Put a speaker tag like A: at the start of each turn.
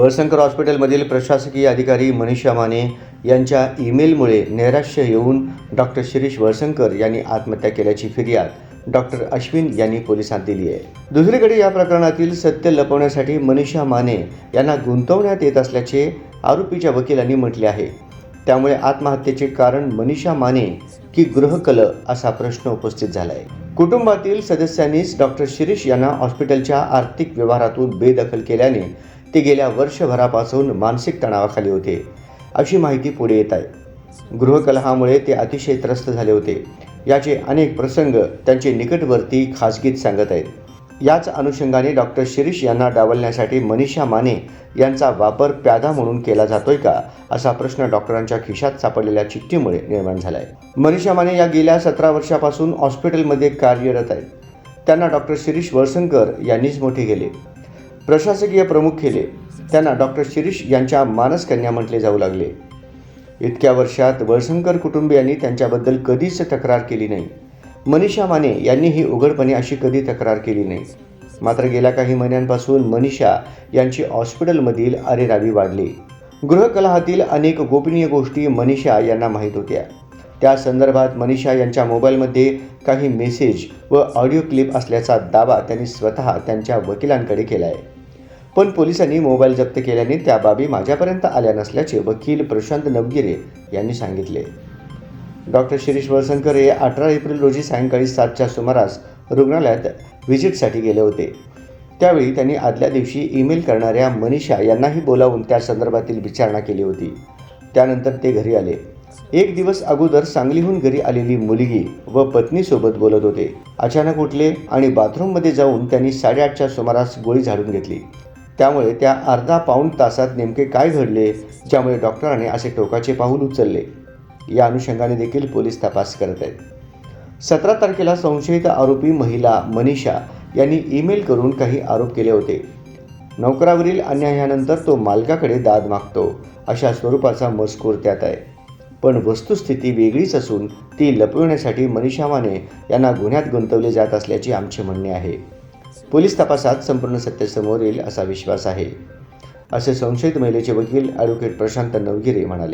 A: वळसंकर हॉस्पिटलमधील प्रशासकीय अधिकारी मनीषा माने यांच्या ईमेलमुळे नैराश्य येऊन डॉक्टर शिरीष वळसंकर यांनी आत्महत्या केल्याची फिर्याद डॉक्टर अश्विन यांनी पोलिसांत दिली आहे. दुसरीकडे या प्रकरणातील सत्य लपवण्यासाठी मनीषा माने यांना गुंतवण्यात येत असल्याचे आरोपीच्या वकिलांनी म्हटले आहे. त्यामुळे आत्महत्येचे कारण मनीषा माने की गृहकल असा प्रश्न उपस्थित झाला आहे कुटुंबातील सदस्यांनीच डॉक्टर शिरीष यांना हॉस्पिटलच्या आर्थिक व्यवहारातून बेदखल केल्याने ते गेल्या वर्षभरापासून मानसिक तणावाखाली होते. अशी माहिती पुढे येत आहे. गृहकलहामुळे ते अतिशय त्रस्त झाले होते. याचे अनेक प्रसंग त्यांचे निकटवर्ती खासगीत सांगत आहेत. याच अनुषंगाने डॉक्टर शिरीष यांना डावलण्यासाठी मनीषा माने यांचा वापर प्यादा म्हणून केला जातोय का असा प्रश्न डॉक्टरांच्या खिशात सापडलेल्या चिठ्ठीमुळे निर्माण झाला आहे मनीषा माने या गेल्या सतरा वर्षापासून हॉस्पिटलमध्ये कार्यरत आहेत. त्यांना डॉक्टर शिरीष वळसंकर यांनीच मोठे केले. प्रशासकीय प्रमुख केले. त्यांना डॉक्टर शिरीष यांच्या मानसकन्या म्हटले जाऊ लागले. इतक्या वर्षात वळसंकर कुटुंबियांनी त्यांच्याबद्दल कधीच तक्रार केली नाही. मनीषा माने यांनीही उघडपणे अशी कधी तक्रार केली नाही. मात्र गेल्या काही महिन्यांपासून मनीषा यांची हॉस्पिटलमधील अरेरावी वाढली. गृहकलाहातील अनेक गोपनीय गोष्टी मनीषा यांना माहीत होत्या. त्या संदर्भात मनीषा यांच्या मोबाईलमध्ये काही मेसेज व ऑडिओ क्लिप असल्याचा दावा त्यांनी स्वतः त्यांच्या वकिलांकडे केला आहे पण पोलिसांनी मोबाईल जप्त केल्याने त्या बाबी माझ्यापर्यंत आल्या नसल्याचे वकील प्रशांत नवगिरे यांनी सांगितले. डॉक्टर शिरीष वळसंकर हे अठरा एप्रिल रोजी सायंकाळी सातच्या सुमारास रुग्णालयात व्हिजिटसाठी गेले होते. त्यावेळी त्यांनी आदल्या दिवशी ईमेल करणाऱ्या मनीषा यांनाही बोलावून त्या संदर्भातील विचारणा केली होती. त्यानंतर ते घरी आले. एक दिवस अगोदर सांगलीहून घरी आलेली मुलगी व पत्नीसोबत बोलत होते. अचानक उठले आणि बाथरूममध्ये जाऊन त्यांनी साडेआठच्या सुमारास गोळी झाडून घेतली. त्यामुळे त्या अर्धा पाऊण तासात नेमके काय घडले ज्यामुळे डॉक्टरांनी असे टोकाचे पाऊल उचलले? या अनुषंगाने देखील पोलीस तपास करत आहेत. सतरा तारखेला संशयित आरोपी महिला मनीषा यांनी ईमेल करून काही आरोप केले होते. नोकरावरील अन्यायानंतर तो मालकाकडे दाद मागतो अशा स्वरूपाचा मजकूर त्यात आहे. पण वस्तुस्थिती वेगळीच असून ती लपविण्यासाठी मनीषा माने यांना गुन्ह्यात गुंतवले जात असल्याचे आमचे म्हणणे आहे. पोलीस तपासात संपूर्ण सत्य समोर येईल असा विश्वास आहे. असे संशयित महिलेचे वकील ॲडव्होकेट प्रशांत नवगिरे म्हणाले.